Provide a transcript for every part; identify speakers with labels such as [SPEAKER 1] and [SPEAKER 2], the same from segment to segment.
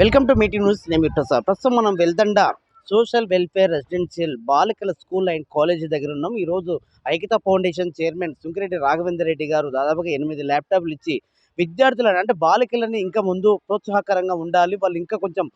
[SPEAKER 1] Welcome to meeting news నేను ప్రసాద్. ప్రస్తుతం మనం వెల్దండ సోషల్ వెల్ఫేర్ రెసిడెన్షియల్ బాలికల స్కూల్ అండ్ కాలేజీ దగ్గర ఉన్నాం. ఈరోజు ఐకిత ఫౌండేషన్ చైర్మన్ సుంకిరెడ్డి రాఘవేందర్ రెడ్డి గారు దాదాపుగా ఎనిమిది ల్యాప్టాప్లు ఇచ్చి విద్యార్థులను అంటే బాలికలని ఇంకా ముందు ప్రోత్సాహకరంగా ఉండాలి. వాళ్ళు ఇంకా కొంచెం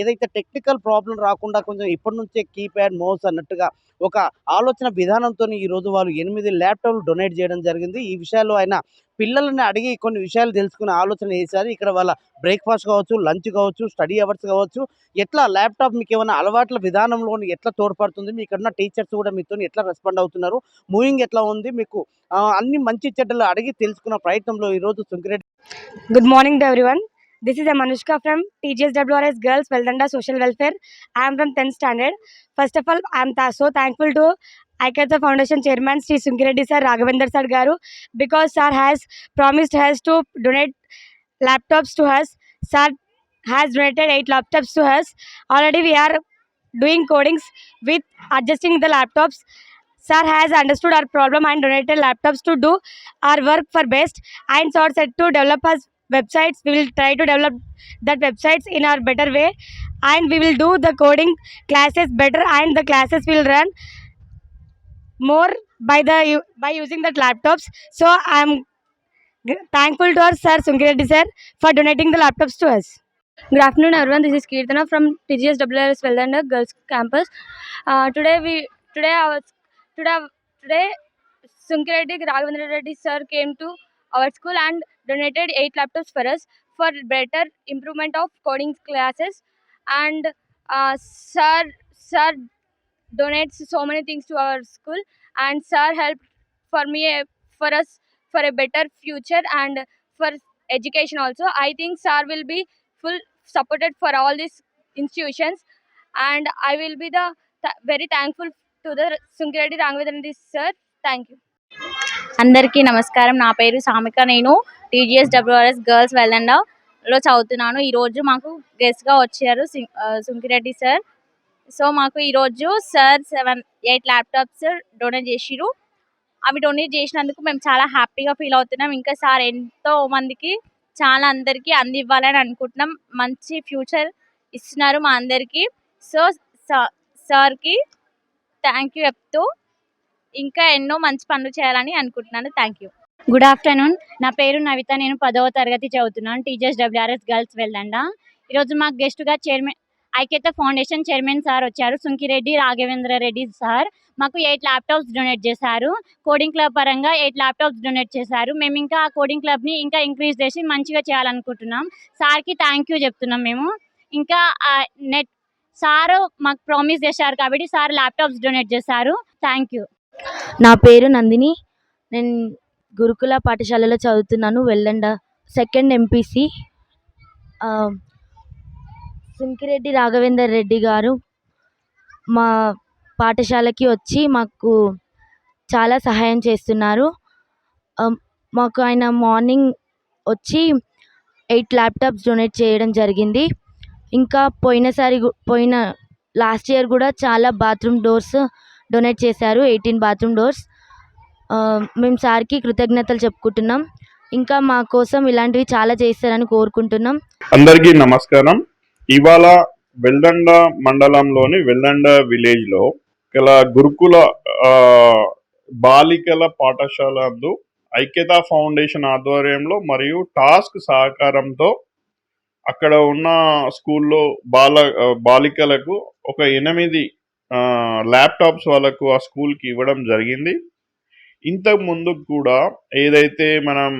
[SPEAKER 1] ఏదైతే టెక్నికల్ ప్రాబ్లం రాకుండా కొంచెం ఇప్పటి నుంచే కీప్యాడ్ మౌస్ అన్నట్టుగా ఒక ఆలోచన విధానంతో ఈరోజు వాళ్ళు ఎనిమిది ల్యాప్టాప్లు డొనేట్ చేయడం జరిగింది. ఈ విషయాల్లో ఆయన పిల్లల్ని అడిగి కొన్ని విషయాలు తెలుసుకునే ఆలోచన చేశారు. ఇక్కడ వాళ్ళ బ్రేక్ఫాస్ట్ కావచ్చు లంచ్ కావచ్చు స్టడీ అవర్స్ కావచ్చు. ఎట్లా ల్యాప్టాప్ మీకు ఏమైనా అలవాట్ల విధానంలో ఎట్లా తోడ్పడుతుంది? మీ ఇక్కడ ఉన్న టీచర్స్ కూడా మీతో ఎట్లా రెస్పాండ్ అవుతున్నారు? మూవింగ్ ఎట్లా ఉంది? మీకు అన్ని మంచి చెడ్డలు అడిగి తెలుసుకున్న ప్రయత్నంలో ఈరోజు Sunkireddy
[SPEAKER 2] good morning to everyone. This is Manushka from TGSWRS Girls Veldanda Social Welfare. I am from 10th standard. First of all, I am so thankful to Aikata Foundation Chairman Sri Sunkireddy Sir Raghavendra Sir Garu because Sir has promised us to donate laptops to us. Sir has donated 8 laptops to us. Already we are doing codings with adjusting the laptops. Sir has understood our problem and donated laptops to do our work for best and sir said to develop us websites we will try to develop that websites in our better way and we will do the coding classes better and the classes will run more by the by using that laptops so i am thankful to our sir sunkireddy sir for donating the laptops to us
[SPEAKER 3] Good afternoon, everyone. This is Kirtana from TGS WRS Veldanda Girls Campus. Uh, today we today our today today Sunkireddy Raghavendra Reddy sir came to our school and donated eight laptops for us for better improvement of coding classes. And uh, sir sir donates so many things to our school and sir helped for me for us for a better future and for education also. I think sir will be full supported for all these institutions and i will be the th- very thankful to the sunkireddy rangavendra sir thank you
[SPEAKER 4] అందరికీ నమస్కారం. నా పేరు సామిక. నేను TGS WRS girls వెల్లండలో చదువుతున్నాను. ఈరోజు మాకు గెస్ట్గా వచ్చారు సుంకిరెడ్డి సార్. సో మాకు ఈరోజు sir seven eight laptops donate చేసిరు అవి డొనేట్ చేసినందుకు మేము చాలా హ్యాపీగా ఫీల్ అవుతున్నాం. ఇంకా సార్ ఎంతో మందికి చాలా అందరికీ అందివ్వాలని అనుకుంటున్నాం. మంచి ఫ్యూచర్ ఇస్తున్నారు మా అందరికీ. సో సార్కి థ్యాంక్ యూ చెప్తూ ఇంకా ఎన్నో మంచి పనులు చేయాలని అనుకుంటున్నాను. Thank you.
[SPEAKER 5] Good afternoon. నా పేరు నవిత. నేను పదవ తరగతి చదువుతున్నాను. టీచర్స్ డబ్ల్యూఆర్ఎస్ గర్ల్స్ వెళ్ళండ ఈరోజు మాకు గెస్ట్గా చైర్మన్ ఐక్యత ఫౌండేషన్ చైర్మన్ సార్ వచ్చారు. సుంకిరెడ్డి రాఘవేంద్ర రెడ్డి సార్ మాకు ఎయిట్ ల్యాప్టాప్స్ డొనేట్ చేశారు. కోడింగ్ క్లబ్ పరంగా ఎయిట్ ల్యాప్టాప్స్ డొనేట్ చేశారు. మేము ఇంకా ఆ కోడింగ్ క్లబ్ని ఇంకా ఇంక్రీజ్ చేసి మంచిగా చేయాలనుకుంటున్నాం. సార్కి థ్యాంక్ యూ చెప్తున్నాం మేము. ఇంకా నెట్ సారు మాకు ప్రామిస్ చేశారు కాబట్టి సార్ ల్యాప్టాప్స్ డొనేట్ చేశారు. Thank you.
[SPEAKER 6] నా పేరు నందిని. నేను గురుకుల పాఠశాలలో చదువుతున్నాను. Veldanda second M P C. Sunkireddy Raghavender Reddy garu మా పాఠశాలకి వచ్చి మాకు చాలా సహాయం చేస్తున్నారు. మాకు ఆయన మార్నింగ్ వచ్చి ఎయిట్ ల్యాప్టాప్స్ డొనేట్ చేయడం జరిగింది. ఇంకా పోయినసారి పోయిన లాస్ట్ ఇయర్ కూడా చాలా బాత్రూమ్ డోర్స్ డొనేట్ చేశారు ఎయిటీన్ బాత్రూమ్ డోర్స్. మేము సార్కి కృతజ్ఞతలు చెప్పుకుంటున్నాం. ఇంకా మా కోసం ఇలాంటివి చాలా చేస్తారని కోరుకుంటున్నాం.
[SPEAKER 7] అందరికీ నమస్కారం. ఇవాళ వెల్దండ మండలంలోని వెల్దండ విలేజ్లో గల గురుకుల బాలికల పాఠశాల నందు ఐక్యతా ఫౌండేషన్ ఆధ్వర్యంలో మరియు టాస్క్ సహకారంతో అక్కడ ఉన్న స్కూల్లో బాల బాలికలకు ఒక ఎనిమిది ల్యాప్టాప్స్ వాళ్ళకు ఆ స్కూల్కి ఇవ్వడం జరిగింది. ఇంతకు ముందు కూడా ఏదైతే మనం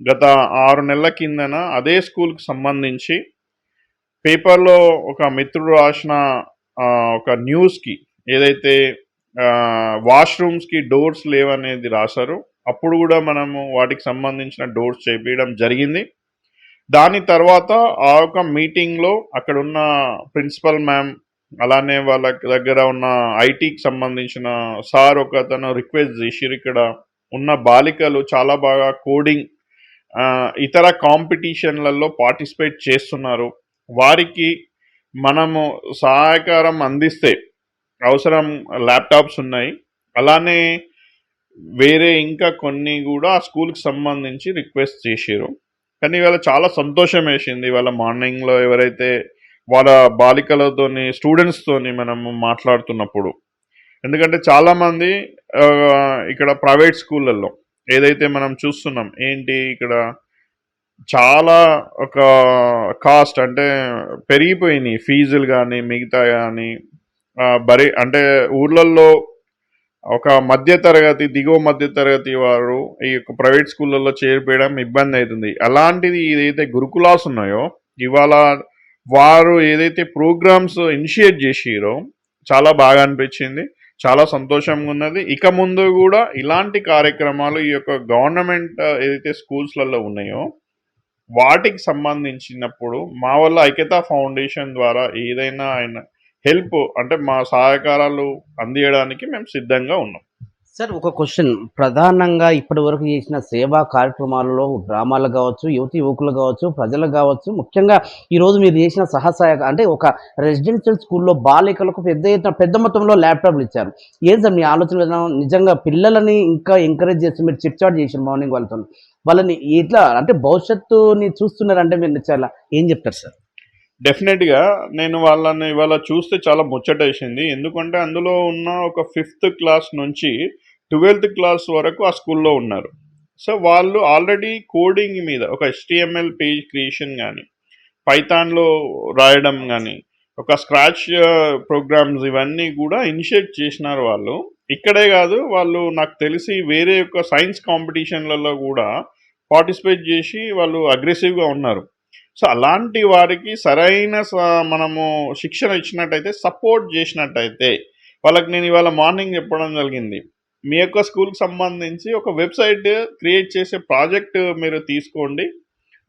[SPEAKER 7] గత ఆరు నెలల కిందన అదే స్కూల్కి సంబంధించి పేపర్లో ఒక మిత్రుడు రాసిన ఒక న్యూస్కి ఏదైతే వాష్రూమ్స్కి డోర్స్ లేవనేది రాశారు అప్పుడు కూడా మనము వాటికి సంబంధించిన డోర్స్ చేపించడం జరిగింది. దాని తర్వాత ఆ యొక్క మీటింగ్లో అక్కడ ఉన్న ప్రిన్సిపల్ మ్యామ్ అలానే వాళ్ళ దగ్గర ఉన్న ఐటీకి సంబంధించిన సార్ ఒక అతను రిక్వెస్ట్ చేసిరు ఇక్కడ ఉన్న బాలికలు చాలా బాగా కోడింగ్ ఇతర కాంపిటీషన్లలో పార్టిసిపేట్ చేస్తున్నారు. వారికి మనము సహాయకారం అందిస్తే అవసరం ల్యాప్టాప్స్ ఉన్నాయి. అలానే వేరే ఇంకా కొన్ని కూడా ఆ స్కూల్కి సంబంధించి రిక్వెస్ట్ చేసారు కానీ ఇవాళ చాలా సంతోషం వేసింది ఇవాళ మార్నింగ్లో ఎవరైతే వాళ్ళ బాలికలతోని స్టూడెంట్స్తోని మనము మాట్లాడుతున్నప్పుడు. ఎందుకంటే చాలామంది ఇక్కడ ప్రైవేట్ స్కూళ్ళల్లో ఏదైతే మనం చూస్తున్నాం ఏంటి ఇక్కడ చాలా ఒక కాస్ట్ అంటే పెరిగిపోయినాయి. ఫీజులు కానీ మిగతా కానీ బరి అంటే ఊర్లల్లో ఒక మధ్య తరగతి దిగువ మధ్య తరగతి వారు ఈ యొక్క ప్రైవేట్ స్కూళ్ళల్లో చేరిపోయడం ఇబ్బంది అవుతుంది. అలాంటిది ఏదైతే గురుకులాస్ ఉన్నాయో ఇవాళ వారు ఏదైతే ప్రోగ్రామ్స్ ఇనిషియేట్ చేసిరో చాలా బాగా అనిపించింది చాలా సంతోషంగా ఉన్నది. ఇక ముందు కూడా ఇలాంటి కార్యక్రమాలు ఈ యొక్క గవర్నమెంట్ ఏదైతే స్కూల్స్లలో ఉన్నాయో వాటికి సంబంధించినప్పుడు మా వల్ల ఐక్యతా ఫౌండేషన్ ద్వారా ఏదైనా ఆయన హెల్ప్ అంటే మా సహకారాలు అందియడానికి మేము సిద్ధంగా ఉన్నాం.
[SPEAKER 1] సార్ ఒక క్వశ్చన్. ప్రధానంగా ఇప్పటి వరకు చేసిన సేవా కార్యక్రమాలలో గ్రామాలు కావచ్చు యువతి యువకులు కావచ్చు ప్రజలు కావచ్చు ముఖ్యంగా ఈరోజు మీరు చేసిన సహసాయ అంటే ఒక రెసిడెన్షియల్ స్కూల్లో బాలికలకు పెద్ద ఎత్తున పెద్ద మొత్తంలో ల్యాప్టాప్లు ఇచ్చారు. ఏం సార్ మీ ఆలోచన విధానం నిజంగా పిల్లలని ఇంకా ఎంకరేజ్ చేస్తూ మీరు చిప్చాట్ చేసిన మార్నింగ్ వాళ్ళతో వాళ్ళని ఇట్లా అంటే భవిష్యత్తుని చూస్తున్నారంటే మీరు చాలా ఏం చెప్తారు సార్?
[SPEAKER 7] డెఫినెట్గా నేను వాళ్ళని ఇవాళ చూస్తే చాలా ముచ్చటేసింది. ఎందుకంటే అందులో ఉన్న ఒక ఫిఫ్త్ క్లాస్ నుంచి ట్వెల్త్ క్లాస్ వరకు ఆ స్కూల్లో ఉన్నారు. సో వాళ్ళు ఆల్రెడీ కోడింగ్ మీద ఒక హెచ్టిఎంఎల్ పేజ్ క్రియేషన్ కానీ పైథాన్లో రాయడం కానీ ఒక స్క్రాచ్ ప్రోగ్రామ్స్ uh, ఇవన్నీ కూడా ఇనిషియేట్ చేసినారు వాళ్ళు. ఇక్కడే కాదు వాళ్ళు నాకు తెలిసి వేరే యొక్క సైన్స్ కాంపిటీషన్లలో కూడా పార్టిసిపేట్ చేసి వాళ్ళు అగ్రెసివ్గా ఉన్నారు. సో అలాంటి వారికి సరైన స- మనము శిక్షణ ఇచ్చినట్టయితే సపోర్ట్ చేసినట్టయితే వాళ్ళకి నేను ఇవాళ మార్నింగ్ చెప్పడం జరిగింది. మీ యొక్క స్కూల్కి సంబంధించి ఒక వెబ్సైట్ క్రియేట్ చేసే ప్రాజెక్ట్ మీరు తీసుకోండి.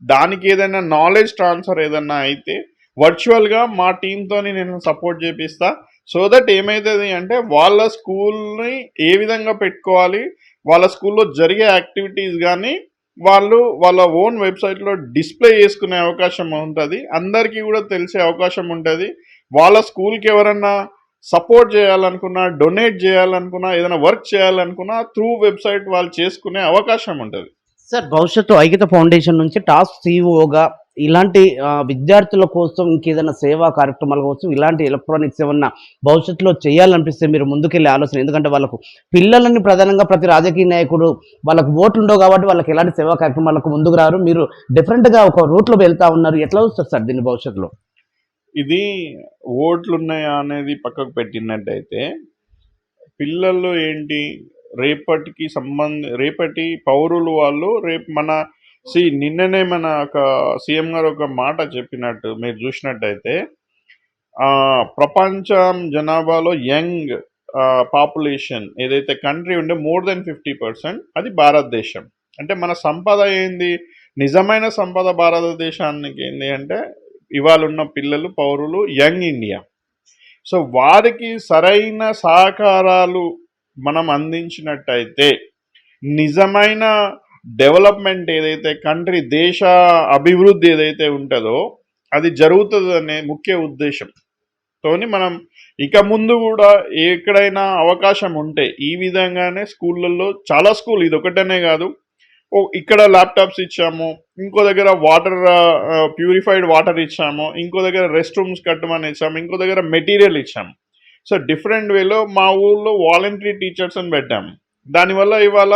[SPEAKER 7] దానికి ఏదైనా నాలెడ్జ్ ట్రాన్స్ఫర్ ఏదైనా అయితే వర్చువల్గా మా టీంతో నేను సపోర్ట్ చేపిస్తా. సో దట్ ఏమవుతుంది అంటే వాళ్ళ స్కూల్ని ఏ విధంగా పెట్టుకోవాలి వాళ్ళ స్కూల్లో జరిగే యాక్టివిటీస్ కానీ వాళ్ళు వాళ్ళ ఓన్ వెబ్సైట్లో డిస్ప్లే చేసుకునే అవకాశం ఉంటుంది. అందరికీ కూడా తెలిసే అవకాశం ఉంటుంది. వాళ్ళ స్కూల్కి ఎవరన్నా సపోర్ట్ చేయాలనుకున్నా డొనేట్ చేయాలనుకున్నా ఏదైనా వర్క్ చేయాలనుకున్నా త్రూ వెబ్సైట్ వాళ్ళు చేసుకునే అవకాశం ఉంటుంది.
[SPEAKER 1] సార్ భవిష్యత్తు ఐక్యత ఫౌండేషన్ నుంచి టాస్క్ సీఈఓగా ఇలాంటి విద్యార్థుల కోసం ఇంకేదైనా సేవా కార్యక్రమాల కోసం ఇలాంటి ఎలక్ట్రానిక్స్ ఏమన్నా భవిష్యత్తులో చేయాలనిపిస్తే మీరు ముందుకెళ్ళే ఆలోచన. ఎందుకంటే వాళ్ళకు పిల్లలని ప్రధానంగా ప్రతి రాజకీయ నాయకుడు వాళ్ళకు ఓట్లు ఉండవు కాబట్టి వాళ్ళకి ఎలాంటి సేవా కార్యక్రమాలకు ముందుకు రారు. మీరు డిఫరెంట్గా ఒక రూట్లో వెళ్తా ఉన్నారు. ఎట్లా చూస్తారు సార్ దీన్ని భవిష్యత్తులో?
[SPEAKER 7] ఇది ఓట్లు ఉన్నాయా అనేది పక్కకు పెట్టినట్టయితే పిల్లలు ఏంటి? రేపటికి సంబంధ రేపటి పౌరులు వాళ్ళు రేపు మన సి నిన్ననే మన ఒక సీఎం గారు ఒక మాట చెప్పినట్టు మీరు చూసినట్టయితే ప్రపంచం జనాభాలో యంగ్ పాపులేషన్ ఏదైతే కంట్రీ ఉండే మోర్ దెన్ ఫిఫ్టీ పర్సెంట్ అది భారతదేశం. అంటే మన సంపద ఏంది? నిజమైన సంపద భారతదేశానికి ఏంది అంటే ఇవాళ ఉన్న పిల్లలు పౌరులు యంగ్ ఇండియా. సో వారికి సరైన సహకారాలు మనం అందించినట్టయితే నిజమైన డెవలప్మెంట్ ఏదైతే కంట్రీ దేశ అభివృద్ధి ఏదైతే ఉంటుందో అది జరుగుతుంది అనే ముఖ్య ఉద్దేశం తోని మనం ఇక ముందు కూడా ఎక్కడైనా అవకాశం ఉంటే ఈ విధంగానే స్కూళ్ళల్లో చాలా స్కూల్ ఇది ఒకటనే కాదు ఇక్కడ ల్యాప్టాప్స్ ఇచ్చాము. ఇంకో దగ్గర వాటర్ ప్యూరిఫైడ్ వాటర్ ఇచ్చాము. ఇంకో దగ్గర రెస్ట్ రూమ్స్ కట్టమని ఇచ్చాము. ఇంకో దగ్గర మెటీరియల్ ఇచ్చాము. సో డిఫరెంట్ వేలో మా ఊళ్ళో వాలంటరీ టీచర్స్ అని పెట్టాము దానివల్ల ఇవాళ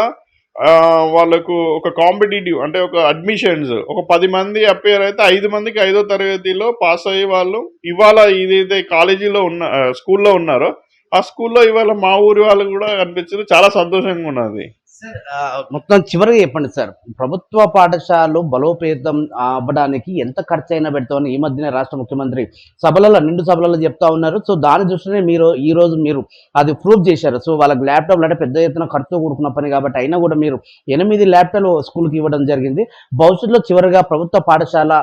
[SPEAKER 7] వాళ్ళకు ఒక కాంపిటేటివ్ అంటే ఒక అడ్మిషన్స్ ఒక పది మంది అపేర్ అయితే ఐదు మందికి ఐదో తరగతిలో పాస్ అయ్యే వాళ్ళు ఇవాళ ఇదైతే కాలేజీలో ఉన్న స్కూల్లో ఉన్నారో ఆ స్కూల్లో ఇవాళ మా ఊరి వాళ్ళు కూడా కనిపించారు చాలా సంతోషంగా ఉన్నది.
[SPEAKER 1] మొత్తం చివరిగా చెప్పండి సార్. ప్రభుత్వ పాఠశాలలు బలోపేతం అవ్వడానికి ఎంత ఖర్చు అయినా పెడతామని ఈ మధ్యనే రాష్ట్ర ముఖ్యమంత్రి సభలలో నిండు సభలలో చెప్తా ఉన్నారు. సో దాని దృష్టినే మీరు ఈ రోజు మీరు అది ప్రూవ్ చేశారు. సో వాళ్ళకి ల్యాప్టాప్లు అంటే పెద్ద ఎత్తున ఖర్చు కూడుకున్న పని కాబట్టి అయినా కూడా మీరు ఎనిమిది ల్యాప్టాప్లు స్కూల్కి ఇవ్వడం జరిగింది. భవిష్యత్తులో చివరిగా ప్రభుత్వ పాఠశాల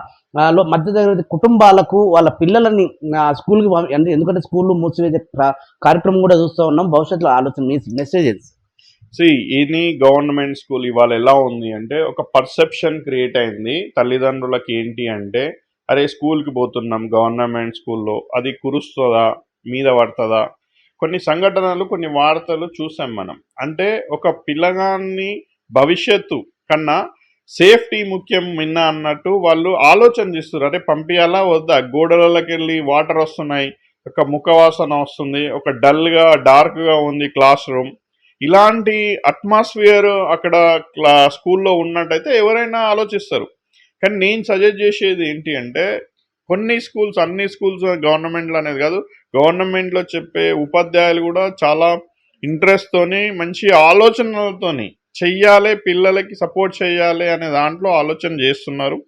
[SPEAKER 1] లో మధ్య దగ్గర కుటుంబాలకు వాళ్ళ పిల్లలని స్కూల్కి ఎందుకంటే స్కూళ్ళు మూసివేసే కార్యక్రమం కూడా చూస్తూ ఉన్నాం. భవిష్యత్తులో ఆలోచన మీ messages
[SPEAKER 7] see any government school ఇవాళ ఎలా ఉంది అంటే ఒక పర్సెప్షన్ క్రియేట్ అయింది. తల్లిదండ్రులకి ఏంటి అంటే అరే స్కూల్కి పోతున్నాం గవర్నమెంట్ స్కూల్లో అది కురుస్తుందా? మీద పడుతుందా? కొన్ని సంఘటనలు కొన్ని వార్తలు చూసాం మనం. అంటే ఒక పిల్లగాన్ని భవిష్యత్తు కన్నా సేఫ్టీ ముఖ్యం మిన్న అన్నట్టు వాళ్ళు ఆలోచన చేస్తారు అంటే పంపించాలా వద్దా? గోడలకి వెళ్ళి వాటర్ వస్తున్నాయి. ఒక ముఖవాసన వస్తుంది. ఒక డల్గా డార్క్గా ఉంది క్లాస్ రూమ్ ఇలాంటి అట్మాస్ఫియర్ అక్కడ క్లా స్కూల్లో ఉన్నట్టయితే ఎవరైనా ఆలోచిస్తారు. కానీ నేను సజెస్ట్ చేసేది ఏంటి అంటే కొన్ని స్కూల్స్ అన్ని స్కూల్స్ గవర్నమెంట్లో అనేది కాదు గవర్నమెంట్లో చెప్పే ఉపాధ్యాయులు కూడా చాలా ఇంట్రెస్ట్తోని మంచి ఆలోచనలతోని చెయ్యాలి పిల్లలకి సపోర్ట్ చేయాలి అనే దాంట్లో ఆలోచన చేస్తున్నారు.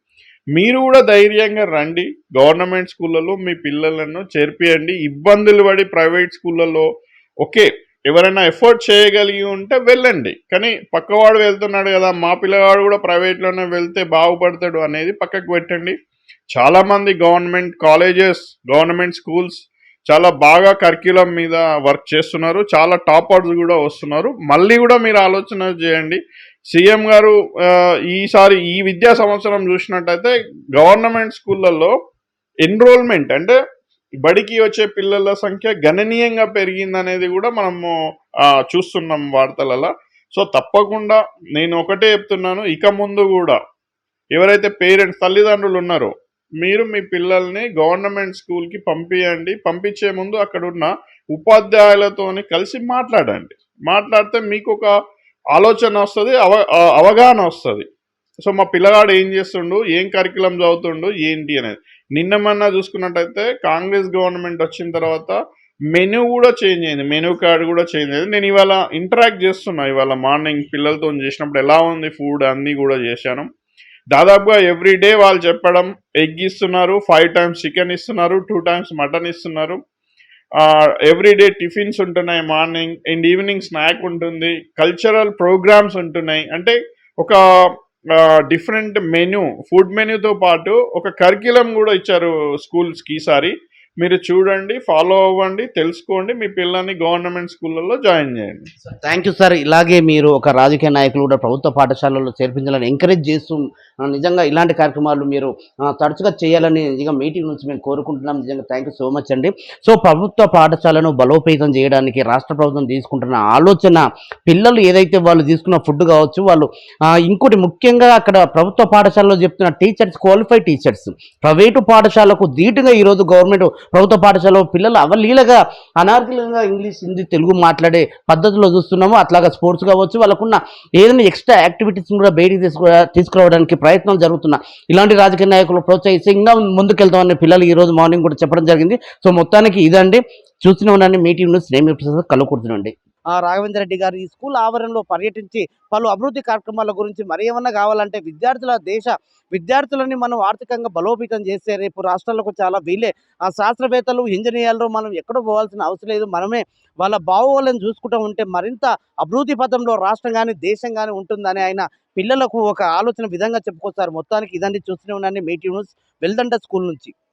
[SPEAKER 7] మీరు కూడా ధైర్యంగా రండి గవర్నమెంట్ స్కూళ్ళలో మీ పిల్లలను చేర్పియండి. ఇబ్బందులు పడి ప్రైవేట్ స్కూళ్ళలో ఓకే ఎవరైనా ఎఫోర్డ్ చేయగలిగి ఉంటే వెళ్ళండి. కానీ పక్కవాడు వెళ్తున్నాడు కదా మా పిల్లవాడు కూడా ప్రైవేట్లోనే వెళ్తే బాగుపడతాడు అనేది పక్కకు పెట్టండి. చాలామంది గవర్నమెంట్ కాలేజెస్ గవర్నమెంట్ స్కూల్స్ చాలా బాగా కరిక్యులం మీద వర్క్ చేస్తున్నారు. చాలా టాపర్స్ కూడా వస్తున్నారు. మళ్ళీ కూడా మీరు ఆలోచన చేయండి. సీఎం గారు ఈసారి ఈ విద్యా సంవత్సరం చూసినట్టయితే గవర్నమెంట్ స్కూళ్ళల్లో ఎన్రోల్మెంట్ అంటే బడికి వచ్చే పిల్లల సంఖ్య గణనీయంగా పెరిగిందనేది కూడా మనము చూస్తున్నాం వార్తలలో. సో తప్పకుండా నేను ఒకటే చెప్తున్నాను. ఇక ముందు కూడా ఎవరైతే పేరెంట్స్ తల్లిదండ్రులు ఉన్నారో మీరు మీ పిల్లల్ని గవర్నమెంట్ స్కూల్కి పంపించండి పంపించే ముందు అక్కడ ఉన్న ఉపాధ్యాయులతోని కలిసి మాట్లాడండి. మాట్లాడితే మీకు ఒక ఆలోచన వస్తుంది అవ అవగాహన వస్తుంది. సో మా పిల్లగాడు ఏం చేస్తుండు ఏం కరికులం చదువుతుండు ఏంటి అనేది. నిన్న మొన్న చూసుకున్నట్టయితే కాంగ్రెస్ గవర్నమెంట్ వచ్చిన తర్వాత మెనూ కూడా చేంజ్ అయింది. మెనూ కార్డ్ కూడా చేంజ్ అయింది. నేను ఇవాళ ఇంటరాక్ట్ చేస్తున్నా. ఇవాళ మార్నింగ్ పిల్లలతో చేసినప్పుడు ఎలా ఉంది ఫుడ్ అన్నీ కూడా చేశాను. దాదాపుగా ఎవ్రీ డే వాళ్ళు చెప్పడం ఎగ్ ఇస్తున్నారు ఫైవ్ టైమ్స్ చికెన్ ఇస్తున్నారు టూ టైమ్స్ మటన్ ఇస్తున్నారు. ఎవ్రీ డే టిఫిన్స్ ఉంటున్నాయి మార్నింగ్. అండ్ ఈవినింగ్ స్నాక్ ఉంటుంది. కల్చరల్ ప్రోగ్రామ్స్ ఉంటున్నాయి. అంటే ఒక డిఫరెంట్ మెనూ ఫుడ్ మెనూతో పాటు ఒక కరిక్యులం కూడా ఇచ్చారు స్కూల్స్కి ఈసారి. మీరు చూడండి ఫాలో అవ్వండి తెలుసుకోండి మీ పిల్లల్ని గవర్నమెంట్ స్కూళ్ళల్లో జాయిన్ చేయండి.
[SPEAKER 1] థ్యాంక్ యూ సార్ ఇలాగే మీరు ఒక రాజకీయ నాయకులు కూడా ప్రభుత్వ పాఠశాలల్లో చేర్పించాలని ఎంకరేజ్ చేస్తూ నిజంగా ఇలాంటి కార్యక్రమాలు మీరు తరచుగా చేయాలని నిజంగా మీటింగ్ నుంచి మేము కోరుకుంటున్నాం. నిజంగా థ్యాంక్ యూ సో మచ్ అండి. సో ప్రభుత్వ పాఠశాలను బలోపేతం చేయడానికి రాష్ట్ర ప్రభుత్వం తీసుకుంటున్న ఆలోచన పిల్లలు ఏదైతే వాళ్ళు తీసుకున్న ఫుడ్ కావచ్చు వాళ్ళు ఇంకోటి ముఖ్యంగా అక్కడ ప్రభుత్వ పాఠశాలలో చెప్తున్న టీచర్స్ క్వాలిఫైడ్ టీచర్స్ ప్రైవేటు పాఠశాలకు ధీటుగా ఈరోజు గవర్నమెంట్ ప్రభుత్వ పాఠశాలలో పిల్లలు అవలీలగా అనార్కలంగా ఇంగ్లీష్ హిందీ తెలుగు మాట్లాడే పద్ధతిలో చూస్తున్నాము. అట్లాగా స్పోర్ట్స్ కావచ్చు వాళ్ళకున్న ఏదైనా ఎక్స్ట్రా యాక్టివిటీస్ కూడా బయటికి తీసుకు తీసుకురావడానికి ప్రయత్నం జరుగుతున్నా ఇలాంటి రాజకీయ నాయకులు ప్రోత్సహిస్తే ఇంకా ముందుకెళ్తామని పిల్లలు ఈరోజు మార్నింగ్ కూడా చెప్పడం జరిగింది. సో మొత్తానికి ఇదండి. చూసిన ఉన్నాను మీటింగ్ న్యూస్ నేమి కలుకూరుతుండండి రాఘవేంద్ర రెడ్డి గారు ఈ స్కూల్ ఆవరణలో పర్యటించి పలు అభివృద్ధి కార్యక్రమాల గురించి మరి ఏమన్నా కావాలంటే విద్యార్థుల దేశ విద్యార్థులని మనం ఆర్థికంగా బలోపేతం చేస్తే రేపు రాష్ట్రాలకు చాలా వీలే. ఆ శాస్త్రవేత్తలు ఇంజనీర్లు మనం ఎక్కడో పోవాల్సిన అవసరం లేదు. మనమే వాళ్ళ బాగోవాలని చూసుకుంటూ ఉంటే మరింత అభివృద్ధి పథంలో రాష్ట్రం కానీ దేశం కానీ ఉంటుందని ఆయన పిల్లలకు ఒక ఆలోచన విధంగా చెప్పుకొస్తారు. మొత్తానికి ఇదండి చూస్తూనే ఉన్నాను మీటింగ్ న్యూస్ వెల్దండ స్కూల్ నుంచి.